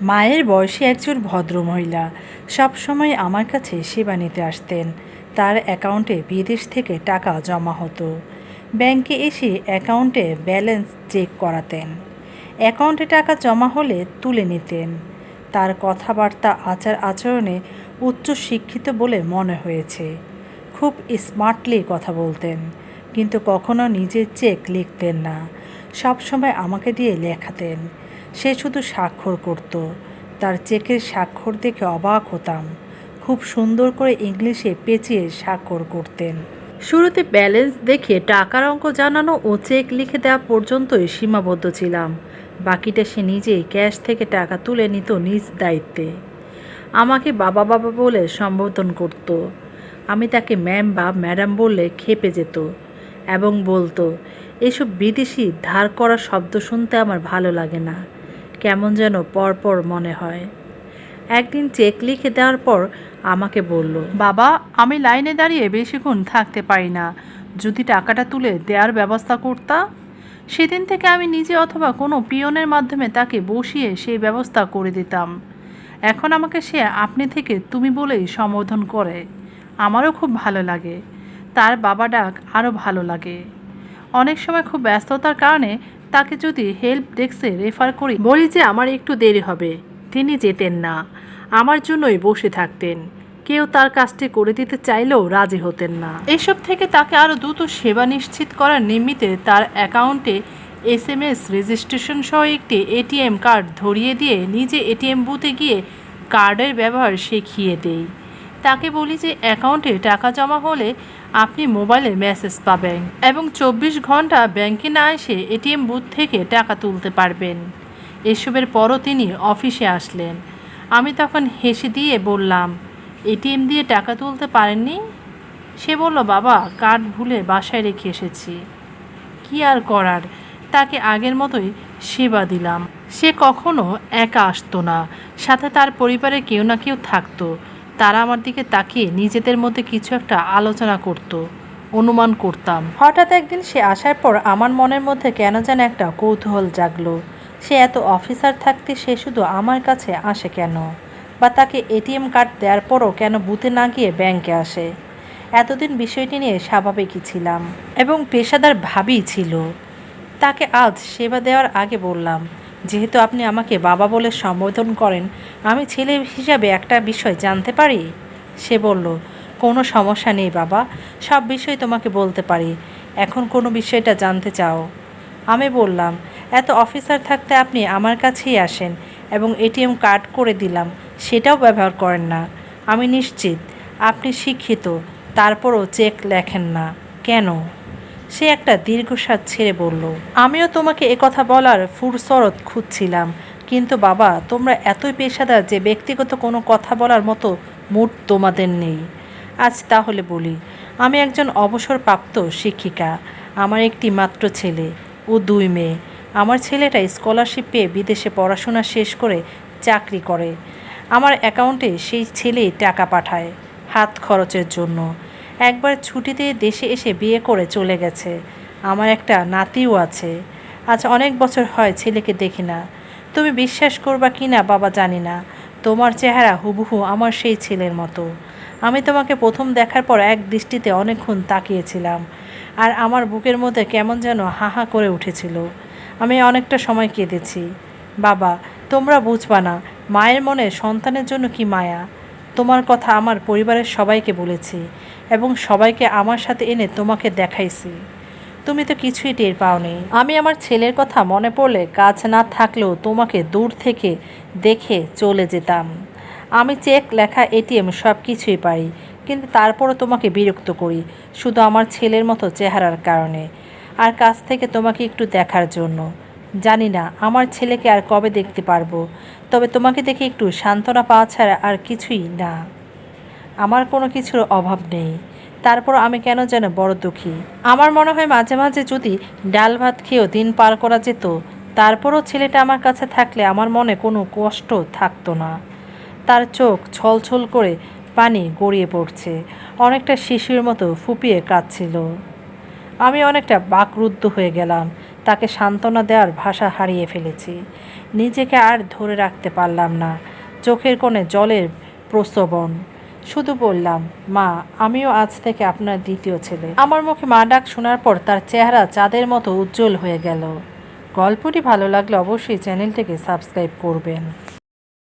মায়ের বয়সী একজন ভদ্রমহিলা সবসময় আমার কাছে সেবা নিতে আসতেন। তার অ্যাকাউন্টে বিদেশ থেকে টাকা জমা হতো। ব্যাংকে এসে অ্যাকাউন্টে ব্যালেন্স চেক করাতেন। অ্যাকাউন্টে টাকা জমা হলে তুলে নিতেন। তার কথাবার্তা আচার আচরণে উচ্চ শিক্ষিত বলে মনে হয়েছে। খুব স্মার্টলি কথা বলতেন, কিন্তু কখনো নিজের চেক লিখতেন না। সবসময় আমাকে দিয়ে লেখাতেন। সে শুধু স্বাক্ষর করত। তার চেকের স্বাক্ষর দেখে অবাক হতাম। খুব সুন্দর করে ইংলিশে পেঁচিয়ে স্বাক্ষর করতেন। শুরুতে ব্যালেন্স দেখে টাকার অঙ্ক জানানো ও চেক লিখে দেওয়া পর্যন্তই সীমাবদ্ধ ছিলাম। বাকিটা সে নিজেই ক্যাশ থেকে টাকা তুলে নিত নিজ দায়িত্বে। আমাকে বাবা বাবা বলে সম্বোধন করত। আমি তাকে ম্যাম বা ম্যাডাম বললে খেপে যেত এবং বলতো, এসব বিদেশি ধার করা শব্দ শুনতে আমার ভালো লাগে না। কেমন যেন পরপর মনে হয়। একদিন চেক লিখে দেওয়ার পর আমাকে বলল, বাবা, আমি লাইনে দাঁড়িয়ে বেশিক্ষণ থাকতে পারি না। যদি টাকাটা তুলে দেওয়ার ব্যবস্থা করতা? সেদিন থেকে আমি নিজে অথবা কোনো পিয়নের মাধ্যমে তাকে বসিয়ে সেই ব্যবস্থা করে দিতাম। এখন আমাকে সে আপনি থেকে তুমি বলেই সম্বোধন করে। আমারও খুব ভালো লাগে। তার বাবা ডাক আরও ভালো লাগে। অনেক সময় খুব ব্যস্ততার কারণে তাকে যদি হেল্প ডেস্কে রেফার করি, বলি যে আমার একটু দেরি হবে। তিনি যেতেন না। আমার জন্যই বসে থাকতেন। কেউ তার কাজটি করে দিতে চাইলেও রাজি হতেন না। এসব থেকে তাকে আরও দ্রুত সেবা নিশ্চিত করার নিমিত্তে তার অ্যাকাউন্টে এস এম এস রেজিস্ট্রেশন সহ একটি এটিএম কার্ড ধরিয়ে দিয়ে নিজে এটিএম বুথে গিয়ে কার্ডের ব্যবহার শিখিয়ে দেই তাকে বলি যে অ্যাকাউন্টে টাকা জমা হলে আপনি মোবাইলে মেসেজ পাবেন এবং চব্বিশ ঘণ্টা ব্যাংকে না এসে এটিএম বুথ থেকে টাকা তুলতে পারবেন। এসবের পরও তিনি অফিসে আসলেন। আমি তখন হেসে দিয়ে বললাম, এটিএম দিয়ে টাকা তুলতে পারেননি? সে বলল, বাবা, কার্ড ভুলে বাসায় রেখে এসেছি। কি আর করার? তাকে আগের মতোই সেবা দিলাম। সে কখনো একা আসতো না। সাথে তার পরিবারে কেউ না কেউ থাকতো। তারা আমার দিকে তাকিয়ে নিজেদের মধ্যে কিছু একটা আলোচনা করত, অনুমান করতাম। হঠাৎ একদিন সে আসার পর আমার মনের মধ্যে কেন যেন একটা কৌতূহল জাগলো। সে এত অফিসার থাকতে সে শুধু আমার কাছে আসে কেন? বা তাকে এটিএম কার্ড দেওয়ার পরও কেন বুথে না গিয়ে ব্যাংকে আসে? এতদিন বিষয়টি নিয়ে স্বাভাবিকই ছিলাম এবং পেশাদার ভাবই ছিল। তাকে আজ সেবা দেওয়ার আগে বললাম যেহেতু আপনি আমাকে বাবা বলে সম্বোধন করেন, আমি ছেলে হিসাবে একটা বিষয় জানতে পারি? সে বলল, কোনো সমস্যা নেই বাবা, সব বিষয় তোমাকে বলতে পারি। এখন কোনো বিষয়টা জানতে চাও? আমি বললাম, এত অফিসার থাকতে আপনি আমার কাছেই আসেন এবং এটিএম কার্ড করে দিলাম, সেটাও ব্যবহার করেন না। আমি নিশ্চিত, আপনি শিক্ষিত, তারপরও চেক লেখেন না। কেন? সে একটা দীর্ঘশ্বাস ছেড়ে বলল, আমিও তোমাকে কথা বলার ফুরসরত খুঁজছিলাম। কিন্তু বাবা, তোমরা এতই পেশাদার যে ব্যক্তিগত কোনো কথা বলার মতো মুড তোমাদের নেই। আজ তাহলে বলি, আমি একজন অবসরপ্রাপ্ত শিক্ষিকা। আমার একটি মাত্র ছেলে ও দুই মেয়ে। আমার ছেলেটা স্কলারশিপ পেয়ে বিদেশে পড়াশোনা শেষ করে চাকরি করে। আমার অ্যাকাউন্টে সেই ছেলেই টাকা পাঠায় হাত খরচের জন্য। একবার ছুটিতে দেশে এসে বিয়ে করে চলে গেছে। আমার একটা নাতিও আছে। আজ অনেক বছর হয় ছেলেকে দেখি না। তুমি বিশ্বাস করবা কি না বাবা জানি না। তোমার চেহারা হুবহু আমার সেই ছেলের মতো। আমি তোমাকে প্রথম দেখার পর এক দৃষ্টিতে অনেকক্ষণ তাকিয়েছিলাম। আর আমার বুকের মধ্যে কেমন যেন হাহা করে উঠেছিল। আমি অনেকটা সময় কেঁদেছি। বাবা, তোমরা বুঝবা না, মায়ের মনে সন্তানের জন্য কি মায়া? তোমার কথা আমার পরিবারের সবাইকে বলেছি এবং সবাইকে আমার সাথে এনে তোমাকে দেখাইছি। তুমি তো কিছুই টের পাওনি। আমি আমার ছেলের কথা মনে পড়লে কাজ না থাকলেও তোমাকে দূর থেকে দেখে চলে যেতাম। আমি চেক, লেখা, এটিএম সব কিছুই পারি কিন্তু তারপরও তোমাকে বিরক্ত করি, শুধু আমার ছেলের মতো চেহারার কারণে। আর কাছ থেকে তোমাকে একটু দেখার জন্য। জানি না, আমার ছেলেকে আর কবে দেখতে পারব। তবে তোমাকে দেখে একটু সান্ত্বনা পাওয়া ছাড়া আর কিছুই না। আমার কোনো কিছুর অভাব নেই। তারপর আমি কেন যেন বড় দুঃখী। আমার মনে হয় মাঝে মাঝে যদি ডাল ভাত খেয়েও দিন পার করা যেত, তারপরও ছেলেটা আমার কাছে থাকলে আমার মনে কোনো কষ্ট থাকতো না। তার চোখ ছলছল করে পানি গড়িয়ে পড়ছে, অনেকটা শিশুর মতো ফুপিয়ে কাঁদছিল। আমি অনেকটা বাকরুদ্ধ হয়ে গেলাম তাকে সান্ত্বনা দেওয়ার ভাষা হারিয়ে ফেলেছি। নিজেকে আর ধরে রাখতে পারলাম না। চোখের কোণে জলের প্রস্তবন শুধু বললাম, মা, আমিও আজ থেকে আপনার দ্বিতীয় ছেলে। আমার মুখে মা ডাক শোনার পর তার চেহারা চাঁদের মতো উজ্জ্বল হয়ে গেল। গল্পটি ভালো লাগলে অবশ্যই চ্যানেলটিকে সাবস্ক্রাইব করবেন।